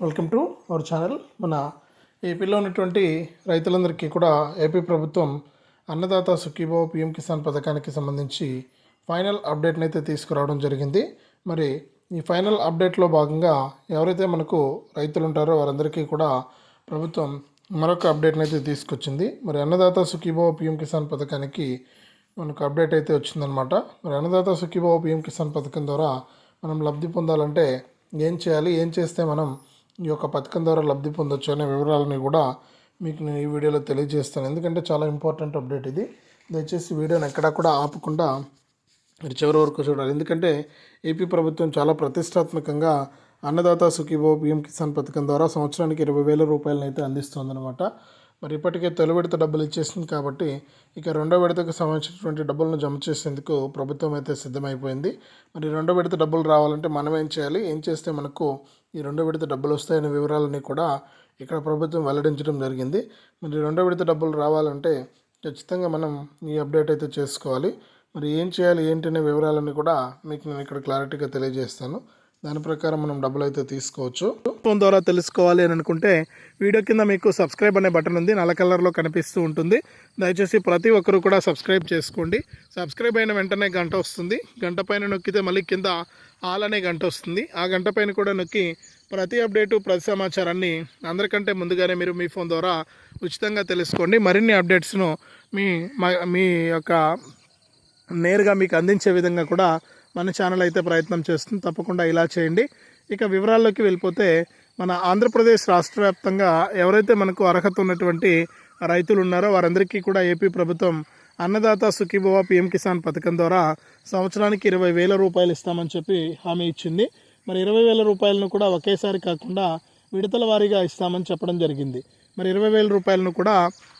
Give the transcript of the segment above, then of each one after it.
Welcome to our channel. మన ఏపీలో ఉన్నటువంటి రైతులందరికీ కూడా ఏపీ ప్రభుత్వం అన్నదాత సుఖీభావ పిఎం కిసాన్ పథకానికి సంబంధించి ఫైనల్ అప్డేట్ని అయితే తీసుకురావడం జరిగింది. మరి ఈ ఫైనల్ అప్డేట్లో భాగంగా ఎవరైతే మనకు రైతులు ఉంటారో వారందరికీ కూడా ప్రభుత్వం మరొక అప్డేట్ని అయితే తీసుకొచ్చింది. మరి అన్నదాత సుఖీభావ పిఎం కిసాన్ పథకానికి మనకు అప్డేట్ అయితే వచ్చిందనమాట మరి అన్నదాత సుఖీభావ పిఎం కిసాన్ పథకం ద్వారా మనం లబ్ధి పొందాలంటే ఏం చేయాలి? ఏం చేస్తే మనం ఈ యొక్క పథకం ద్వారా లబ్ధి పొందొచ్చు అనే వివరాలని కూడా మీకు నేను ఈ వీడియోలో తెలియజేస్తాను. ఎందుకంటే చాలా ఇంపార్టెంట్ అప్డేట్ ఇది. దయచేసి వీడియోని ఎక్కడా కూడా ఆపకుండా మీరు చివరి వరకు చూడాలి. ఎందుకంటే ఏపీ ప్రభుత్వం చాలా ప్రతిష్టాత్మకంగా అన్నదాత సుఖీభో పిఎం కిసాన్ పథకం ద్వారా సంవత్సరానికి ఇరవై వేల రూపాయలను అయితే అందిస్తుందన్నమాట. మరి ఇప్పటికే తొలి విడత డబ్బులు ఇచ్చేసింది కాబట్టి ఇక రెండో విడతకు సంబంధించినటువంటి డబ్బులను జమ చేసేందుకు ప్రభుత్వం అయితే సిద్ధమైపోయింది. మరి రెండో విడత డబ్బులు రావాలంటే మనం ఏం చేయాలి? ఏం చేస్తే మనకు ఈ రెండో విడత డబ్బులు వస్తాయనే వివరాలని కూడా ఇక్కడ ప్రభుత్వం వెల్లడించడం జరిగింది. మరి రెండో విడత డబ్బులు రావాలంటే ఖచ్చితంగా మనం ఈ అప్డేట్ అయితే చేసుకోవాలి. మరి ఏం చేయాలి ఏంటనే వివరాలన్నీ కూడా మీకు నేను ఇక్కడ క్లారిటీగా తెలియజేస్తాను. దాని ప్రకారం మనం డబ్బులు అయితే తీసుకోవచ్చు. ఫోన్ ద్వారా తెలుసుకోవాలి అని అనుకుంటే వీడియో కింద మీకు సబ్స్క్రైబ్ అనే బటన్ ఉంది. నల్ల కలర్లో కనిపిస్తూ ఉంటుంది. దయచేసి ప్రతి ఒక్కరు కూడా సబ్స్క్రైబ్ చేసుకోండి. సబ్స్క్రైబ్ అయిన వెంటనే గంట వస్తుంది. గంట పైన నొక్కితే మళ్ళీ కింద ఆల్ అనే గంట వస్తుంది. ఆ గంట పైన కూడా నొక్కి ప్రతి అప్డేటు ప్రతి సమాచారాన్ని అందరికంటే ముందుగానే మీరు మీ ఫోన్ ద్వారా ఉచితంగా తెలుసుకోండి. మరిన్ని అప్డేట్స్ను మీ మా- మీ యొక్క నేరుగా మీకు అందించే విధంగా కూడా మన ఛానల్ అయితే ప్రయత్నం చేస్తుంది. తప్పకుండా ఇలా చేయండి. ఇక వివరాల్లోకి వెళ్ళిపోతే మన ఆంధ్రప్రదేశ్ రాష్ట్ర వ్యాప్తంగా ఎవరైతే మనకు అర్హత ఉన్నటువంటి రైతులు ఉన్నారో వారందరికీ కూడా ఏపీ ప్రభుత్వం అన్నదాత సుఖీభవ పిఎం కిసాన్ పథకం ద్వారా సంవత్సరానికి ఇరవై వేల రూపాయలు ఇస్తామని చెప్పి హామీ ఇచ్చింది. మరి ఇరవై వేల రూపాయలను కూడా ఒకేసారి కాకుండా విడతల వారీగా ఇస్తామని చెప్పడం జరిగింది. మరి ఇరవై వేల రూపాయలను కూడా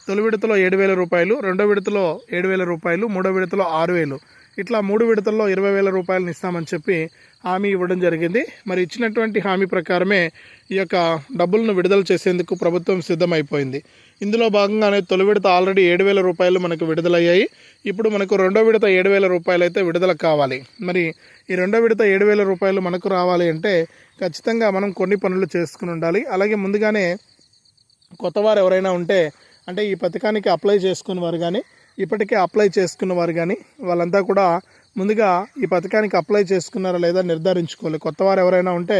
తొలి విడతలో ఏడు వేల రూపాయలు రెండో విడతలో ఏడు వేల రూపాయలు మూడో విడతలో ఆరు వేలు. ఇట్లా మూడు విడతల్లో ఇరవై వేల రూపాయలను ఇస్తామని చెప్పి హామీ ఇవ్వడం జరిగింది. మరి ఇచ్చినటువంటి హామీ ప్రకారమే ఈ యొక్క డబ్బులను విడుదల చేసేందుకు ప్రభుత్వం సిద్ధమైపోయింది. ఇందులో భాగంగానే తొలి విడత ఆల్రెడీ ఏడు వేల రూపాయలు మనకు విడుదలయ్యాయి. ఇప్పుడు మనకు రెండో విడత ఏడు వేల రూపాయలు అయితే విడుదల కావాలి. మరి ఈ రెండో విడత ఏడు వేల రూపాయలు మనకు రావాలి అంటే ఖచ్చితంగా మనం కొన్ని పనులు చేసుకుని ఉండాలి. అలాగే ముందుగానే కొత్తవారు ఎవరైనా ఉంటే అంటే ఈ పథకానికి అప్లై చేసుకుని వారు కానీ ఇప్పటికే అప్లై చేసుకున్న వారు కానీ వాళ్ళంతా కూడా ముందుగా ఈ పథకానికి అప్లై చేసుకున్నారా లేదా నిర్ధారించుకోవాలి. కొత్తవారు ఎవరైనా ఉంటే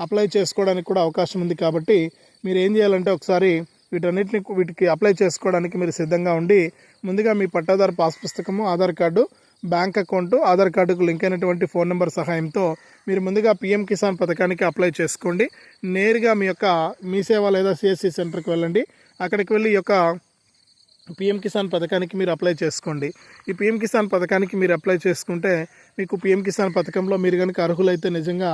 అప్లై చేసుకోవడానికి కూడా అవకాశం ఉంది కాబట్టి మీరు ఏం చేయాలంటే ఒకసారి వీటన్నిటిని వీటికి అప్లై చేసుకోవడానికి మీరు సిద్ధంగా ఉండి ముందుగా మీ పట్టాదారు పాస్ పుస్తకము Aadhaar card bank account Aadhaar కార్డుకు లింక్ అయినటువంటి ఫోన్ నెంబర్ సహాయంతో మీరు ముందుగా పిఎం కిసాన్ పథకానికి అప్లై చేసుకోండి. నేరుగా మీ యొక్క మీ సేవ లేదా సిఎస్సి సెంటర్కి వెళ్ళండి. అక్కడికి వెళ్ళి ఈ యొక్క పిఎం కిసాన్ పథకానికి మీరు అప్లై చేసుకోండి. ఈ పిఎం కిసాన్ పథకానికి మీరు అప్లై చేసుకుంటే మీకు పిఎం కిసాన్ పథకంలో మీరు కనుక అర్హులైతే నిజంగా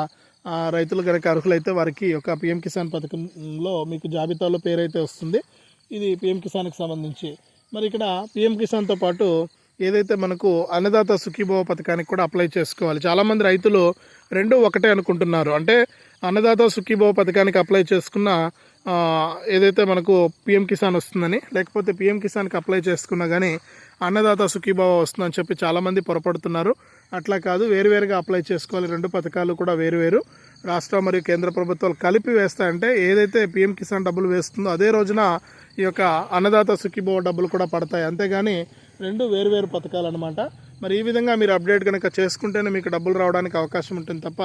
రైతులు కనుక అర్హులైతే వారికి ఒక పిఎం కిసాన్ పథకంలో మీకు జాబితాలో పేరైతే వస్తుంది. ఇది పిఎం కిసాన్కి సంబంధించి. మరి ఇక్కడ పిఎం కిసాన్తో పాటు ఏదైతే మనకు అన్నదాత సుఖీభవ పథకానికి కూడా అప్లై చేసుకోవాలి. చాలామంది రైతులు రెండు ఒకటే అనుకుంటున్నారు. అంటే అన్నదాత సుఖీభవ పథకానికి అప్లై చేసుకున్న ఏదైతే మనకు పిఎం కిసాన్ వస్తుందని లేకపోతే పిఎం కిసాన్కి అప్లై చేసుకున్నా కానీ అన్నదాత సుఖీభావ వస్తుందని చెప్పి చాలామంది పొరపడుతున్నారు. అట్లా కాదు వేరువేరుగా అప్లై చేసుకోవాలి. రెండు పథకాలు కూడా వేరువేరు. రాష్ట్ర మరియు కేంద్ర ప్రభుత్వాలు కలిపి వేస్తాయంటే ఏదైతే పిఎం కిసాన్ డబ్బులు వేస్తుందో అదే రోజున ఈ యొక్క అన్నదాత సుఖీభావ డబ్బులు కూడా పడతాయి. అంతేగాని రెండు వేరువేరు పథకాలు అనమాట మరి ఈ విధంగా మీరు అప్డేట్ కనుక చేసుకుంటేనే మీకు డబ్బులు రావడానికి అవకాశం ఉంటుంది తప్ప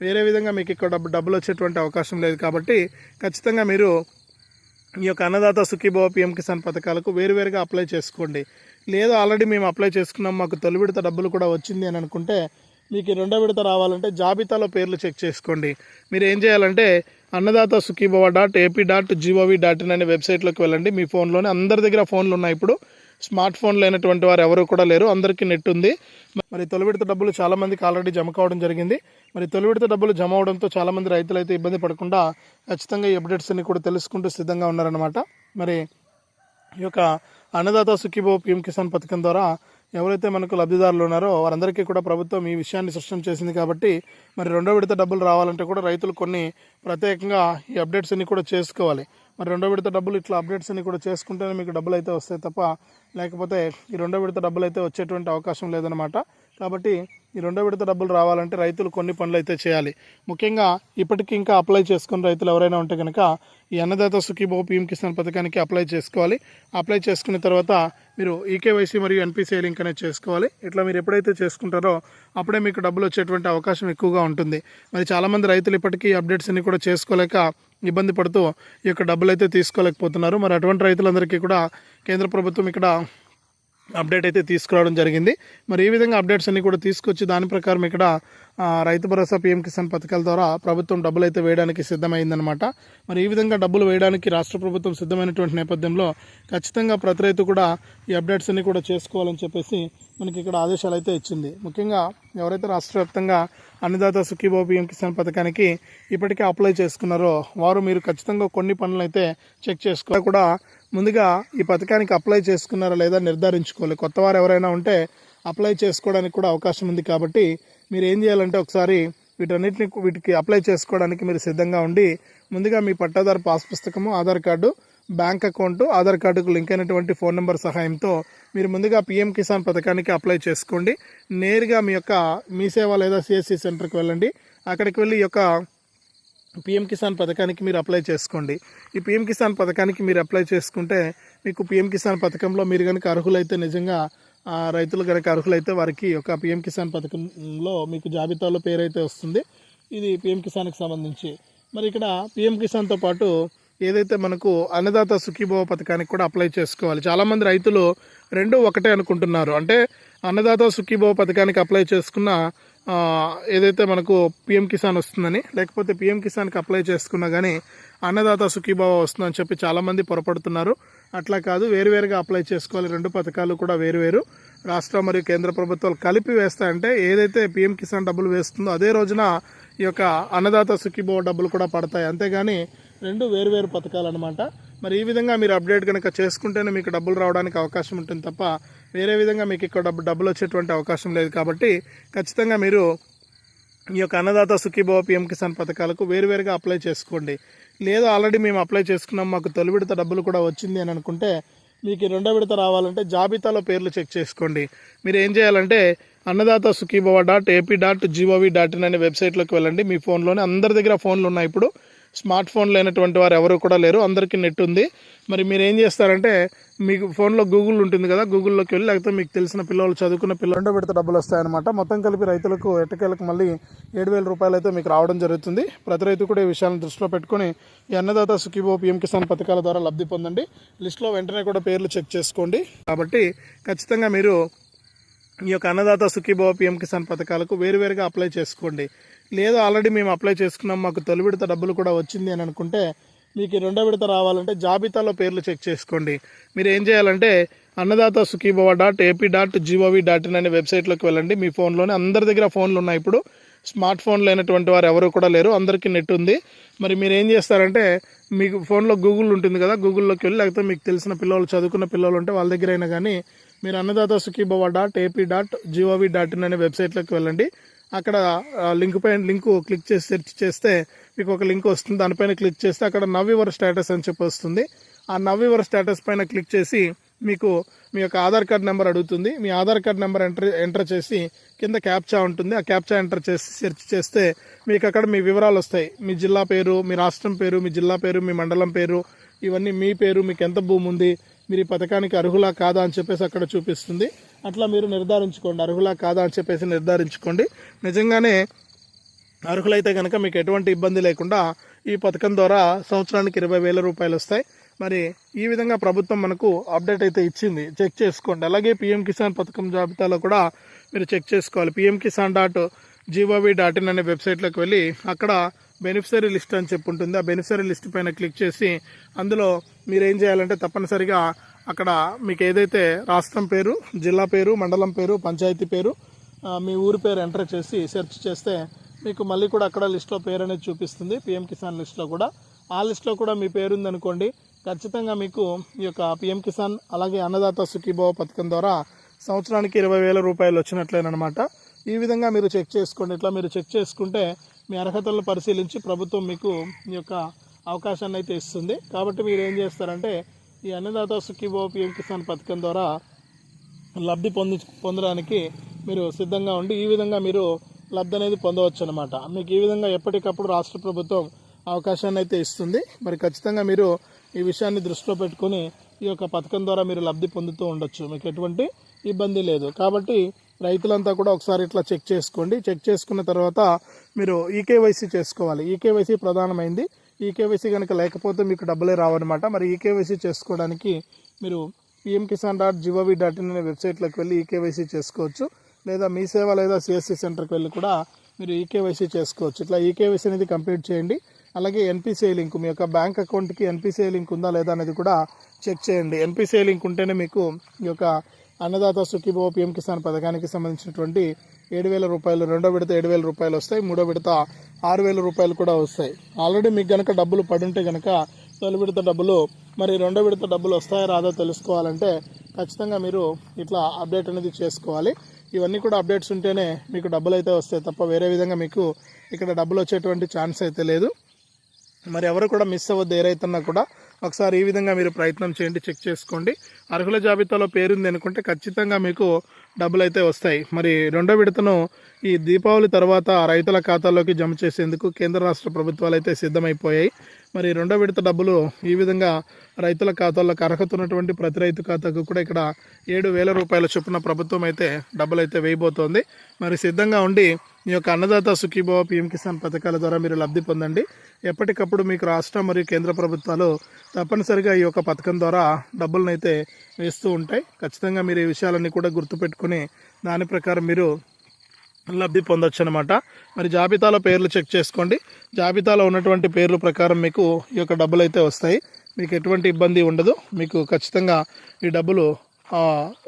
వేరే విధంగా మీకు ఇక్కడ డబ్బులు వచ్చేటువంటి అవకాశం లేదు కాబట్టి ఖచ్చితంగా మీరు ఈ యొక్క అన్నదాత సుఖీభవ పిఎం కిసాన్ పథకాలకు వేరువేరుగా అప్లై చేసుకోండి. లేదా ఆల్రెడీ మేము అప్లై చేసుకున్నాం. మాకు తొలి విడత డబ్బులు కూడా వచ్చింది అని అనుకుంటే మీకు రెండో విడత రావాలంటే జాబితాలో పేర్లు చెక్ చేసుకోండి. మీరు ఏం చేయాలంటే Annadata Sukhibhava dot AP dot G O V dot in అనే వెబ్సైట్లోకి వెళ్ళండి. మీ ఫోన్లోనే అందరి దగ్గర ఫోన్లు ఉన్నాయి ఇప్పుడు. స్మార్ట్ ఫోన్ లేనటువంటి వారు ఎవరు కూడా లేరు. అందరికీ నెట్ ఉంది. మరి తొలి విడత డబ్బులు చాలా మందికి ఆల్రెడీ జమ కావడం జరిగింది. మరి తొలి విడత డబ్బులు జమ అవడంతో చాలా మంది రైతులు అయితే ఇబ్బంది పడకుండా ఖచ్చితంగా ఈ అప్డేట్స్ అన్ని కూడా తెలుసుకుంటూ సిద్ధంగా ఉన్నారనమాట మరి ఈ యొక్క అన్నదాత సుఖీభో పీఎం కిసాన్ పథకం ద్వారా ఎవరైతే మనకు లబ్ధిదారులు ఉన్నారో వారందరికీ కూడా ప్రభుత్వం ఈ విషయాన్ని స్పష్టం చేసింది కాబట్టి మరి రెండో విడత డబ్బులు రావాలంటే కూడా రైతులు కొన్ని ప్రత్యేకంగా ఈ అప్డేట్స్ అన్ని కూడా చేసుకోవాలి. మరి రెండో విడత డబ్బులు ఇట్లా అప్డేట్స్ అన్ని కూడా చేసుకుంటేనే మీకు డబ్బులు అయితే వస్తాయి తప్ప లేకపోతే ఈ రెండో విడత డబ్బులు అయితే వచ్చేటువంటి అవకాశం లేదనమాట కాబట్టి ఈ రెండో విడత డబ్బులు రావాలంటే రైతులు కొన్ని పనులు అయితే చేయాలి. ముఖ్యంగా ఇప్పటికీ ఇంకా అప్లై చేసుకుని రైతులు ఎవరైనా ఉంటే కనుక ఈ అన్నదాత సుఖీభో పీఎం కిసాన్ పథకానికి అప్లై చేసుకోవాలి. అప్లై చేసుకున్న తర్వాత మీరు ఈకేవైసీ మరియు ఎన్పిసిఐ లింక్ అనేది చేసుకోవాలి. ఇట్లా మీరు ఎప్పుడైతే చేసుకుంటారో అప్పుడే మీకు డబ్బులు వచ్చేటువంటి అవకాశం ఎక్కువగా ఉంటుంది. మరి చాలామంది రైతులు ఇప్పటికీ అప్డేట్స్ అన్ని కూడా చేసుకోలేక ఇబ్బంది పడుతూ ఈ యొక్క డబ్బులు అయితే తీసుకోలేకపోతున్నారు. మరి అటువంటి రైతులందరికీ కూడా కేంద్ర ప్రభుత్వం ఇక్కడ అప్డేట్ అయితే తీసుకురావడం జరిగింది. మరి ఈ విధంగా అప్డేట్స్ అన్ని కూడా తీసుకొచ్చి దాని ప్రకారం ఇక్కడ రైతు భరోసా పీఎం కిసాన్ పథకాల ద్వారా ప్రభుత్వం డబ్బులు అయితే వేయడానికి సిద్ధమైందనమాట మరి ఈ విధంగా డబ్బులు వేయడానికి రాష్ట్ర ప్రభుత్వం సిద్ధమైనటువంటి నేపథ్యంలో ఖచ్చితంగా ప్రతి రైతు కూడా ఈ అప్డేట్స్ అన్ని కూడా చేసుకోవాలని చెప్పేసి మనకి ఇక్కడ ఆదేశాలు అయితే ఇచ్చింది. ముఖ్యంగా ఎవరైతే రాష్ట్ర వ్యాప్తంగా అన్నదాత సుఖీబాబు పీఎం కిసాన్ పథకానికి ఇప్పటికే అప్లై చేసుకున్నారో వారు మీరు ఖచ్చితంగా కొన్ని పనులు అయితే చెక్ చేసుకో కూడా ముందుగా ఈ పథకానికి అప్లై చేసుకున్నారా లేదా నిర్ధారించుకోవాలి. కొత్త వారు ఎవరైనా ఉంటే అప్లై చేసుకోవడానికి కూడా అవకాశం ఉంది కాబట్టి మీరు ఏం చేయాలంటే ఒకసారి వీటన్నిటిని వీటికి అప్లై చేసుకోవడానికి మీరు సిద్ధంగా ఉండి ముందుగా మీ పట్టాదారు పాస్ పుస్తకము Aadhaar card bank account Aadhaar కార్డుకు లింక్ అయినటువంటి ఫోన్ నెంబర్ సహాయంతో మీరు ముందుగా పిఎం కిసాన్ పథకానికి అప్లై చేసుకోండి. నేరుగా మీ యొక్క మీ సేవ లేదా సిఎస్సి సెంటర్కి వెళ్ళండి. అక్కడికి వెళ్ళి ఈ యొక్క పిఎం కిసాన్ పథకానికి మీరు అప్లై చేసుకోండి. ఈ పిఎం కిసాన్ పథకానికి మీరు అప్లై చేసుకుంటే మీకు పిఎం కిసాన్ పథకంలో మీరు కనుక అర్హులైతే నిజంగా రైతులు కనుక అర్హులైతే వారికి ఒక పిఎం కిసాన్ పథకంలో మీకు జాబితాలో పేరైతే వస్తుంది. ఇది పిఎం కిసాన్కి సంబంధించి. మరి ఇక్కడ పిఎం కిసాన్తో పాటు ఏదైతే మనకు అన్నదాత సుఖీభవ పథకానికి కూడా అప్లై చేసుకోవాలి. చాలామంది రైతులు రెండు ఒకటే అనుకుంటున్నారు. అంటే అన్నదాత సుఖీభవ పథకానికి అప్లై చేసుకున్న ఏదైతే మనకు పిఎం కిసాన్ వస్తుందని లేకపోతే పిఎం కిసాన్కి అప్లై చేసుకున్నా కానీ అన్నదాత సుఖీభావ వస్తుందని చెప్పి చాలామంది పొరపడుతున్నారు. అట్లా కాదు వేరువేరుగా అప్లై చేసుకోవాలి. రెండు పథకాలు కూడా వేరువేరు. రాష్ట్ర మరియు కేంద్ర ప్రభుత్వాలు కలిపి వేస్తాయంటే ఏదైతే పిఎం కిసాన్ డబ్బులు వేస్తుందో అదే రోజున ఈ యొక్క అన్నదాత సుఖీభావ డబ్బులు కూడా పడతాయి. అంతేగాని రెండు వేరువేరు పథకాలు అనమాట మరి ఈ విధంగా మీరు అప్డేట్ కనుక చేసుకుంటేనే మీకు డబ్బులు రావడానికి అవకాశం ఉంటుంది తప్ప వేరే విధంగా మీకు ఇక్కడ డబ్బు డబ్బులు వచ్చేటువంటి అవకాశం లేదు కాబట్టి ఖచ్చితంగా మీరు ఈ యొక్క అన్నదాత సుఖీభవ పిఎం కిసాన్ పథకాలకు వేరువేరుగా అప్లై చేసుకోండి. లేదు ఆల్రెడీ మేము అప్లై చేసుకున్నాం మాకు తొలి విడత డబ్బులు కూడా వచ్చింది అని అనుకుంటే మీకు రెండో విడత రావాలంటే జాబితాలో పేర్లు చెక్ చేసుకోండి. మీరు ఏం చేయాలంటే Annadata Sukhibhava dot AP dot G O V dot in అనే వెబ్సైట్లోకి వెళ్ళండి. మీ ఫోన్లోనే అందరి దగ్గర ఫోన్లు ఉన్నాయి ఇప్పుడు. స్మార్ట్ ఫోన్ లేనటువంటి వారు ఎవరు కూడా లేరు. అందరికీ నెట్ ఉంది. మరి మీరు ఏం చేస్తారంటే మీకు ఫోన్లో గూగుల్ ఉంటుంది కదా గూగుల్లోకి వెళ్ళి లేకపోతే మీకు తెలిసిన పిల్లలు చదువుకున్న పిల్లలు పెడితే డబ్బులు వస్తాయన్నమాట. మొత్తం కలిపి రైతులకు ఎట్టకేలకు మళ్ళీ ఏడు వేల రూపాయలు అయితే మీకు రావడం జరుగుతుంది. ప్రతి రైతు కూడా ఈ విషయాలను దృష్టిలో పెట్టుకుని ఈ అన్నదాత సుఖీబో పిఎం కిసాన్ పథకాల ద్వారా లబ్ధి పొందండి. లిస్ట్లో వెంటనే కూడా పేర్లు చెక్ చేసుకోండి. కాబట్టి ఖచ్చితంగా మీరు ఈ యొక్క అన్నదాత సుఖీభవ పిఎం కిసాన్ పథకాలకు వేరువేరుగా అప్లై చేసుకోండి. లేదు ఆల్రెడీ మేము అప్లై చేసుకున్నాం మాకు తొలి విడత డబ్బులు కూడా వచ్చింది అని అనుకుంటే మీకు రెండో విడత రావాలంటే జాబితాలో పేర్లు చెక్ చేసుకోండి. మీరు ఏం చేయాలంటే Annadata Sukhibhava dot AP dot G O V dot in అనే వెబ్సైట్లోకి వెళ్ళండి. మీ ఫోన్లోనే అందరి దగ్గర ఫోన్లు ఉన్నాయి. ఇప్పుడు స్మార్ట్ ఫోన్ లేనటువంటి వారు ఎవరు కూడా లేరు. అందరికీ నెట్ ఉంది. మరి మీరు ఏం చేస్తారంటే మీకు ఫోన్లో గూగుల్ ఉంటుంది కదా గూగుల్లోకి వెళ్ళి లేకపోతే మీకు తెలిసిన పిల్లలు చదువుకున్న పిల్లలు ఉంటే వాళ్ళ దగ్గర అయినా కానీ మీరు Annadata Sukhibhava dot AP dot G O V dot in అనే వెబ్సైట్లోకి వెళ్ళండి. అక్కడ లింక్ పైన లింక్ క్లిక్ చేసి సెర్చ్ చేస్తే మీకు ఒక లింక్ వస్తుంది. దానిపైన క్లిక్ చేస్తే అక్కడ నవ్ యువర్ స్టేటస్ అని చెప్పి వస్తుంది. ఆ నవ్ యువర్ స్టేటస్ పైన క్లిక్ చేసి మీకు మీ యొక్క ఆధార్ కార్డ్ నెంబర్ అడుగుతుంది. మీ Aadhaar card number enter enter చేసి కింద క్యాప్చా ఉంటుంది. ఆ క్యాప్చా ఎంటర్ చేసి సెర్చ్ చేస్తే మీకు అక్కడ మీ వివరాలు వస్తాయి. మీ జిల్లా పేరు మీ రాష్ట్రం పేరు మీ జిల్లా పేరు మీ మండలం పేరు ఇవన్నీ మీ పేరు మీకు ఎంత భూమి ఉంది మీరు ఈ పథకానికి అర్హులా కాదా అని చెప్పేసి అక్కడ చూపిస్తుంది. అట్లా మీరు నిర్ధారించుకోండి. అర్హులా కాదా అని చెప్పేసి నిర్ధారించుకోండి. నిజంగానే అర్హులైతే కనుక మీకు ఎటువంటి ఇబ్బంది లేకుండా ఈ పథకం ద్వారా సంవత్సరానికి ఇరవై వేల రూపాయలు వస్తాయి. మరి ఈ విధంగా ప్రభుత్వం మనకు అప్డేట్ అయితే ఇచ్చింది. చెక్ చేసుకోండి. అలాగే పిఎం కిసాన్ పథకం జాబితాలో కూడా మీరు చెక్ చేసుకోవాలి. PM Kisan dot G O V dot in అనే వెబ్సైట్లోకి వెళ్ళి అక్కడ బెనిఫిషరీ లిస్ట్ అని చెప్పి ఉంటుంది. ఆ బెనిఫిషరీ లిస్ట్ పైన క్లిక్ చేసి అందులో మీరు ఏం చేయాలంటే తప్పనిసరిగా అక్కడ మీకు ఏదైతే రాష్ట్రం పేరు జిల్లా పేరు మండలం పేరు పంచాయతీ పేరు మీ ఊరి పేరు ఎంటర్ చేసి సెర్చ్ చేస్తే మీకు మళ్ళీ కూడా అక్కడ లిస్ట్లో పేరు అనేది చూపిస్తుంది పిఎం కిసాన్ లిస్ట్లో కూడా. ఆ లిస్ట్లో కూడా మీ పేరు ఉందనుకోండి ఖచ్చితంగా మీకు ఈ యొక్క పిఎం కిసాన్ అలాగే అన్నదాత సుఖీభావ పథకం ద్వారా సంవత్సరానికి ఇరవై వేల రూపాయలు వచ్చినట్లేనమాట ఈ విధంగా మీరు చెక్ చేసుకోండి. ఇట్లా మీరు చెక్ చేసుకుంటే మీ అర్హతలను పరిశీలించి ప్రభుత్వం మీకు ఈ యొక్క అవకాశాన్ని అయితే ఇస్తుంది. కాబట్టి మీరు ఏం చేస్తారంటే ఈ అన్నదాత సుఖీభావ పిఎం కిసాన్ పథకం ద్వారా లబ్ధి పొంది పొందడానికి మీరు సిద్ధంగా ఉండి ఈ విధంగా మీరు లబ్ధి అనేది పొందవచ్చు అనమాట మీకు ఈ విధంగా ఎప్పటికప్పుడు రాష్ట్ర ప్రభుత్వం అవకాశాన్ని అయితే ఇస్తుంది. మరి ఖచ్చితంగా మీరు ఈ విషయాన్ని దృష్టిలో పెట్టుకొని ఈ యొక్క పథకం ద్వారా మీరు లబ్ధి పొందుతూ ఉండొచ్చు. మీకు ఎటువంటి ఇబ్బంది లేదు. కాబట్టి రైతులంతా కూడా ఒకసారి ఇట్లా చెక్ చేసుకోండి. చెక్ చేసుకున్న తర్వాత మీరు ఈకేవైసీ చేసుకోవాలి. ఈకేవైసీ ప్రధానమైంది. ఈకేవైసీ కనుక లేకపోతే మీకు డబ్బులే రావన్నమాట. మరి ఈకేవైసీ చేసుకోవడానికి మీరు PM Kisan dot G O V dot in అనే వెబ్సైట్లోకి వెళ్ళి ఈకేవైసీ చేసుకోవచ్చు. లేదా మీ సేవ లేదా సిఎస్సి సెంటర్కి వెళ్ళి కూడా మీరు ఈకేవైసీ చేసుకోవచ్చు. ఇట్లా ఈకేవైసీ అనేది కంప్లీట్ చేయండి. అలాగే ఎన్పిసిఐ లింక్ మీ యొక్క బ్యాంక్ అకౌంట్కి ఎన్పిసిఐ లింక్ ఉందా లేదా అనేది కూడా చెక్ చేయండి. ఎన్పిసిఐ లింక్ ఉంటేనే మీకు ఈ యొక్క అన్నదాత సుఖీభవ పిఎం కిసాన్ పథకానికి సంబంధించినటువంటి ఏడు వేల రూపాయలు రెండో విడత ఏడు వేల రూపాయలు వస్తాయి. మూడో విడత ఆరు వేల రూపాయలు కూడా వస్తాయి. ఆల్రెడీ మీకు కనుక డబ్బులు పడుంటే కనుక తొలి విడత డబ్బులు మరి రెండో విడత డబ్బులు వస్తాయో రాదో తెలుసుకోవాలంటే ఖచ్చితంగా మీరు ఇట్లా అప్డేట్ అనేది చేసుకోవాలి. ఇవన్నీ కూడా అప్డేట్స్ ఉంటేనే మీకు డబ్బులు అయితే వస్తాయి తప్ప వేరే విధంగా మీకు ఇక్కడ డబ్బులు వచ్చేటువంటి ఛాన్స్ అయితే లేదు. మరి ఎవరు కూడా మిస్ అవ్వద్దు ఏరైతున్నా కూడా ఒకసారి ఈ విధంగా మీరు ప్రయత్నం చేయండి చెక్ చేసుకోండి. అర్హుల జాబితాలో పేరుంది అనుకుంటే ఖచ్చితంగా మీకు డబ్బులు అయితే వస్తాయి. మరి రెండో విడతను ఈ దీపావళి తర్వాత రైతుల ఖాతాల్లోకి జమ చేసేందుకు కేంద్ర రాష్ట్ర ప్రభుత్వాలు అయితే సిద్ధమైపోయాయి. మరి రెండో విడత డబ్బులు ఈ విధంగా రైతుల ఖాతాల్లోకి అర్హత ఉన్నటువంటి ప్రతి రైతు ఖాతాకు కూడా ఇక్కడ ఏడు వేల రూపాయల చొప్పున ప్రభుత్వం అయితే డబ్బులు అయితే వేయబోతోంది. మరి సిద్ధంగా ఉండి మీ యొక్క అన్నదాత సుఖీభావ పిఎం కిసాన్ పథకాల ద్వారా మీరు లబ్ధి పొందండి. ఎప్పటికప్పుడు మీకు రాష్ట్ర మరియు కేంద్ర ప్రభుత్వాలు తప్పనిసరిగా ఈ యొక్క పథకం ద్వారా డబ్బులను అయితే వేస్తూ ఉంటాయి. ఖచ్చితంగా మీరు ఈ విషయాలన్నీ కూడా గుర్తుపెట్టుకుని దాని ప్రకారం మీరు లబ్ధి పొందొచ్చు అనమాట మరి జాబితాలో పేర్లు చెక్ చేసుకోండి. జాబితాలో ఉన్నటువంటి పేర్ల ప్రకారం మీకు ఈ యొక్క డబ్బులు అయితే వస్తాయి. మీకు ఎటువంటి ఇబ్బంది ఉండదు. మీకు ఖచ్చితంగా ఈ డబ్బులు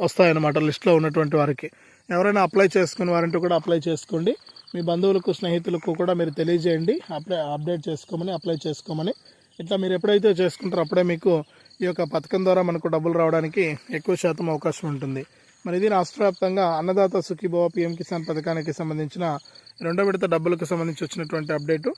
వస్తాయన్నమాట లిస్ట్లో ఉన్నటువంటి వారికి. ఎవరైనా అప్లై చేసుకున్న వారంటే కూడా అప్లై చేసుకోండి. మీ బంధువులకు స్నేహితులకు కూడా మీరు తెలియజేయండి. అప్లై అప్డేట్ చేసుకోమని అప్లై చేసుకోమని. ఇట్లా మీరు ఎప్పుడైతే చేసుకుంటారో అప్పుడే మీకు ఈ యొక్క పథకం ద్వారా మనకు డబ్బులు రావడానికి ఎక్కువ శాతం అవకాశం ఉంటుంది. మరి ఇది రాష్ట్ర వ్యాప్తంగా అన్నదాత సుఖీభవ పిఎం కిసాన్ పథకానికి సంబంధించిన రెండో విడత డబ్బులకు సంబంధించి వచ్చినటువంటి అప్డేటు.